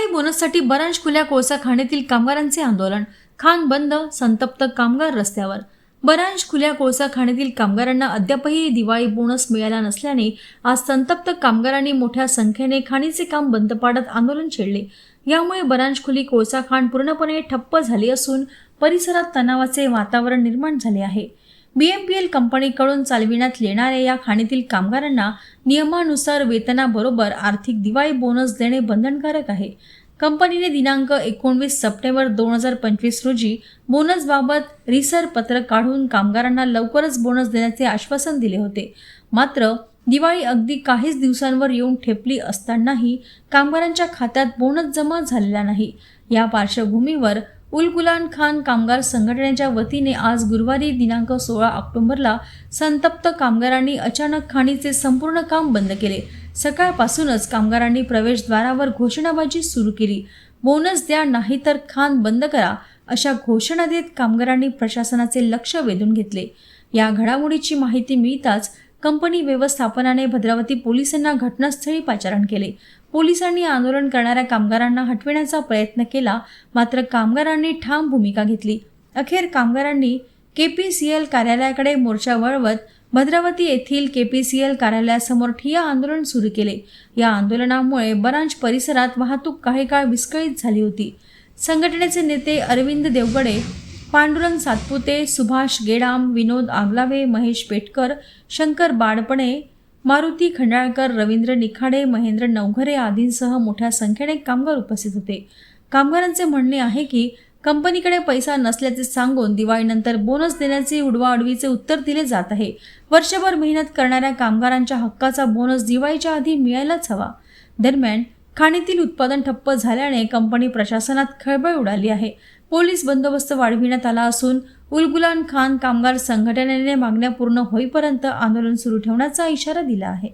महागाई बोनससाठी बरांश खुल्या कोळसा खाणीतील कामगारांचे आंदोलन. खाण बंद संतप्त कामगार रस्त्यावर. बरांश खुल्या कोळसा खाणीतील कामगारांना अद्यापही दिवाळी बोनस मिळाला नसल्याने आज संतप्त कामगारांनी मोठ्या संख्येने खाणीचे काम बंद पाडत आंदोलन छेडले. यामुळे बरांश खुली कोळसा खाण पूर्णपणे ठप्प झाली असून परिसरात तणावाचे वातावरण निर्माण झाले आहे. बी एम पी एल कंपनीकडून चालविण्यात येणाऱ्या या खाणीतील कामगारांना नियमानुसार वेतनाबरोबर आर्थिक दिवाळी बोनस देणे बंधनकारक आहे. कंपनीने दिनांक एकोणवीस सप्टेंबर दोन हजार पंचवीस रोजी बोनसबाबत रिसर पत्र काढून कामगारांना लवकरच बोनस देण्याचे आश्वासन दिले होते. मात्र दिवाळी अगदी काहीच दिवसांवर येऊन ठेपली असतानाही कामगारांच्या खात्यात बोनस जमा झालेला नाही. या पार्श्वभूमीवर उलगुलान खान कामगार संघटनेच्या वतीने आज गुरुवारी दिनांक सोळा ऑक्टोबरला संतप्त कामगारांनी अचानक खाणीचे संपूर्ण काम बंद केले. सकाळपासूनच कामगारांनी प्रवेशद्वारावर घोषणाबाजी सुरू केली. बोनस द्या नाहीतर खान बंद करा अशा घोषणा देत कामगारांनी प्रशासनाचे लक्ष वेधून घेतले. या घडामोडीची माहिती मिळताच कंपनी व्यवस्थापनाने भद्रावती पोलिसांना घटनास्थळी पाचारण केले. पोलिसांनी आंदोलन करणाऱ्या कामगारांना हटविण्याचा प्रयत्न केला मात्र कामगारांनी ठाम भूमिका घेतली. अखेर कामगारांनी केपीसीएल कार्यालयाकडे मोर्चा वळवत भद्रावती येथील केपीसीएल कार्यालयासमोर ठिया आंदोलन सुरू केले. या आंदोलनामुळे बरांच परिसरात वाहतूक काही काळ विस्कळीत झाली होती. संघटनेचे नेते अरविंद देवगडे पांडुरंग सातपुते सुभाष गेडाम विनोद आगलावे महेश पेटकर शंकर बाडपणे मारुती खंडाळकर रवींद्र निखाडे महेंद्र नवघरे आदींसह मोठ्या संख्येने कामगार उपस्थित होते. कामगारांचे म्हणणे आहे की कंपनीकडे पैसा नसल्याचे सांगून दिवाळीनंतर बोनस देण्याचे उडवाउडवीचे उत्तर दिले जात आहे. वर्षभर मेहनत करणाऱ्या कामगारांच्या हक्काचा बोनस दिवाळीच्या आधी मिळायलाच हवा. दरम्यान खाणीतील उत्पादन ठप्प झाल्याने कंपनी प्रशासनात खळबळ उडाली आहे. पोलीस बंदोबस्त वाढविण्यात आला असून उलगुलान खान कामगार संघटनेने मागण्या पूर्ण होईपर्यंत आंदोलन सुरू ठेवण्याचा इशारा दिला आहे.